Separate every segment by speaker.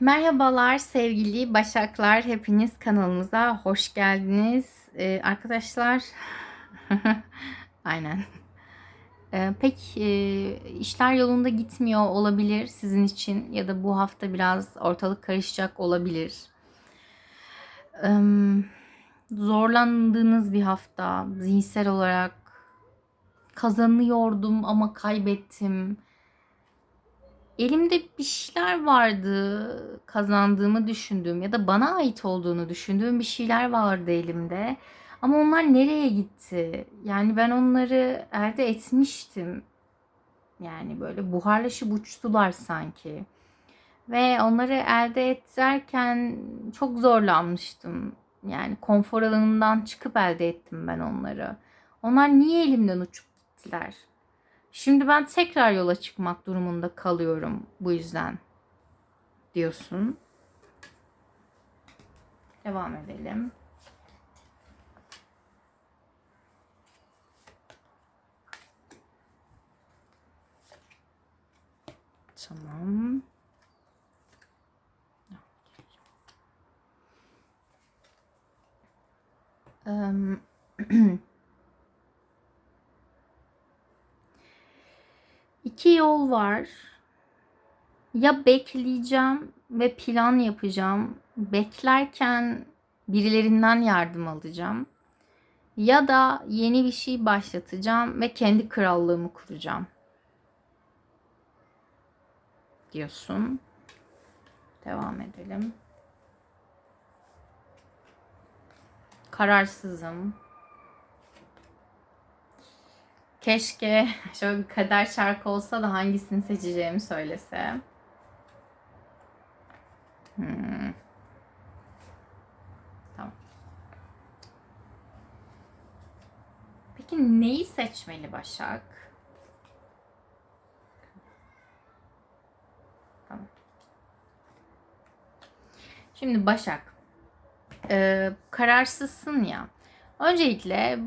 Speaker 1: Merhabalar sevgili Başaklar. Hepiniz kanalımıza hoş geldiniz. Ee, arkadaşlar aynen. Ee, pek e, işler yolunda gitmiyor olabilir sizin için ya da bu hafta biraz ortalık karışacak olabilir. Ee, zorlandığınız bir hafta zihinsel olarak kazanıyordum ama kaybettim elimde bir şeyler vardı kazandığımı düşündüğüm ya da bana ait olduğunu düşündüğüm bir şeyler vardı elimde. Ama onlar nereye gitti? Yani ben onları elde etmiştim. Yani böyle buharlaşıp uçtular sanki. Ve onları elde ederken çok zorlanmıştım. Yani konfor alanımdan çıkıp elde ettim ben onları. Onlar niye elimden uçup gittiler? Şimdi ben tekrar yola çıkmak durumunda kalıyorum bu yüzden diyorsun. Devam edelim. Tamam. Um, İki yol var. Ya bekleyeceğim ve plan yapacağım. Beklerken birilerinden yardım alacağım. Ya da yeni bir şey başlatacağım ve kendi krallığımı kuracağım. Diyorsun. Devam edelim. Kararsızım. Keşke şöyle bir kader şarkı olsa da hangisini seçeceğimi söylese. Hmm. Tamam. Peki neyi seçmeli Başak? Şimdi Başak. Ee, kararsızsın ya. Öncelikle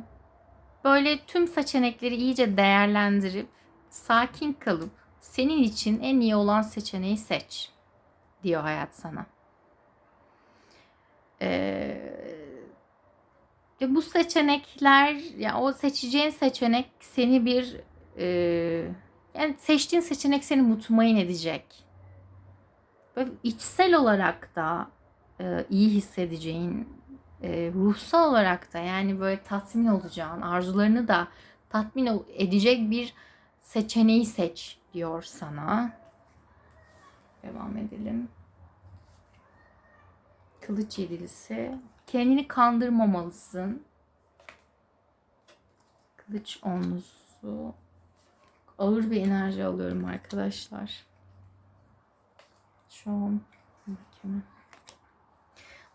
Speaker 1: Böyle tüm seçenekleri iyice değerlendirip sakin kalıp senin için en iyi olan seçeneği seç diyor hayat sana. Ee, ve bu seçenekler ya o seçeceğin seçenek seni bir e, yani seçtiğin seçenek seni mutmain edecek. Böyle içsel olarak da e, iyi hissedeceğin e, ruhsal olarak da yani böyle tatmin olacağın, arzularını da tatmin edecek bir seçeneği seç diyor sana. Devam edelim. Kılıç yedilisi. Kendini kandırmamalısın. Kılıç onlusu. Ağır bir enerji alıyorum arkadaşlar. Şu an mahkeme.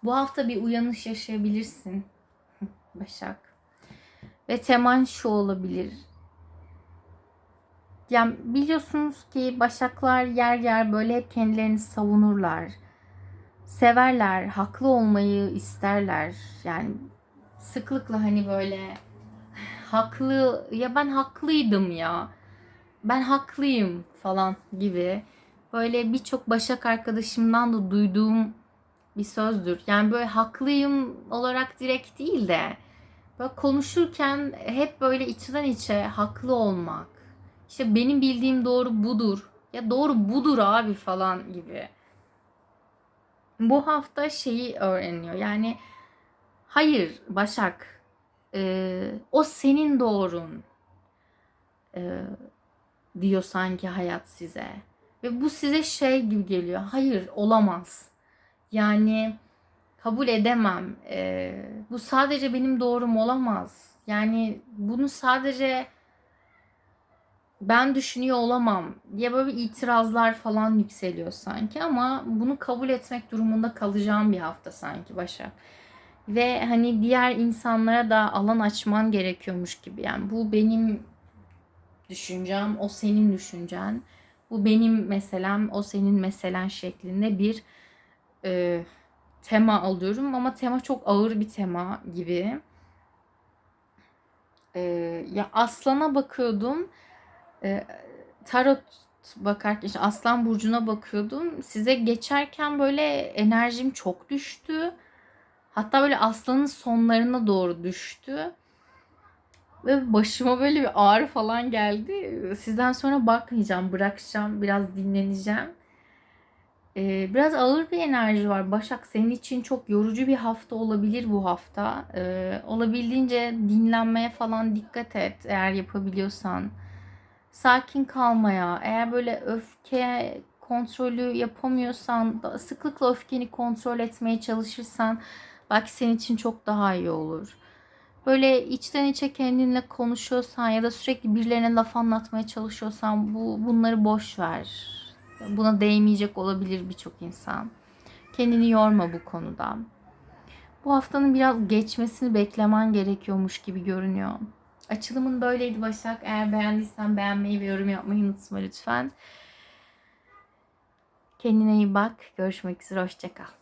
Speaker 1: Bu hafta bir uyanış yaşayabilirsin Başak. Ve teman şu olabilir. Yani biliyorsunuz ki Başaklar yer yer böyle hep kendilerini savunurlar. Severler, haklı olmayı isterler. Yani sıklıkla hani böyle haklı ya ben haklıydım ya. Ben haklıyım falan gibi. Böyle birçok Başak arkadaşımdan da duyduğum bir sözdür. Yani böyle haklıyım olarak direkt değil de böyle konuşurken hep böyle içten içe haklı olmak. İşte benim bildiğim doğru budur. Ya doğru budur abi falan gibi. Bu hafta şeyi öğreniyor. Yani hayır Başak e, o senin doğrun e, diyor sanki hayat size. Ve bu size şey gibi geliyor. Hayır olamaz yani kabul edemem. Ee, bu sadece benim doğrum olamaz. Yani bunu sadece ben düşünüyor olamam diye böyle itirazlar falan yükseliyor sanki ama bunu kabul etmek durumunda kalacağım bir hafta sanki başa. Ve hani diğer insanlara da alan açman gerekiyormuş gibi. Yani bu benim düşüncem, o senin düşüncen. Bu benim meselem, o senin meselen şeklinde bir e, tema alıyorum ama tema çok ağır bir tema gibi. E, ya aslana bakıyordum. E, tarot bakarken işte Aslan Burcu'na bakıyordum. Size geçerken böyle enerjim çok düştü. Hatta böyle aslanın sonlarına doğru düştü. Ve başıma böyle bir ağrı falan geldi. Sizden sonra bakmayacağım, bırakacağım, biraz dinleneceğim. Ee, biraz ağır bir enerji var. Başak senin için çok yorucu bir hafta olabilir bu hafta. Ee, olabildiğince dinlenmeye falan dikkat et eğer yapabiliyorsan. Sakin kalmaya, eğer böyle öfke kontrolü yapamıyorsan, sıklıkla öfkeni kontrol etmeye çalışırsan belki senin için çok daha iyi olur. Böyle içten içe kendinle konuşuyorsan ya da sürekli birilerine laf anlatmaya çalışıyorsan bu bunları boş ver. Buna değmeyecek olabilir birçok insan. Kendini yorma bu konuda. Bu haftanın biraz geçmesini beklemen gerekiyormuş gibi görünüyor. Açılımın böyleydi Başak. Eğer beğendiysen beğenmeyi ve yorum yapmayı unutma lütfen. Kendine iyi bak. Görüşmek üzere. Hoşçakal.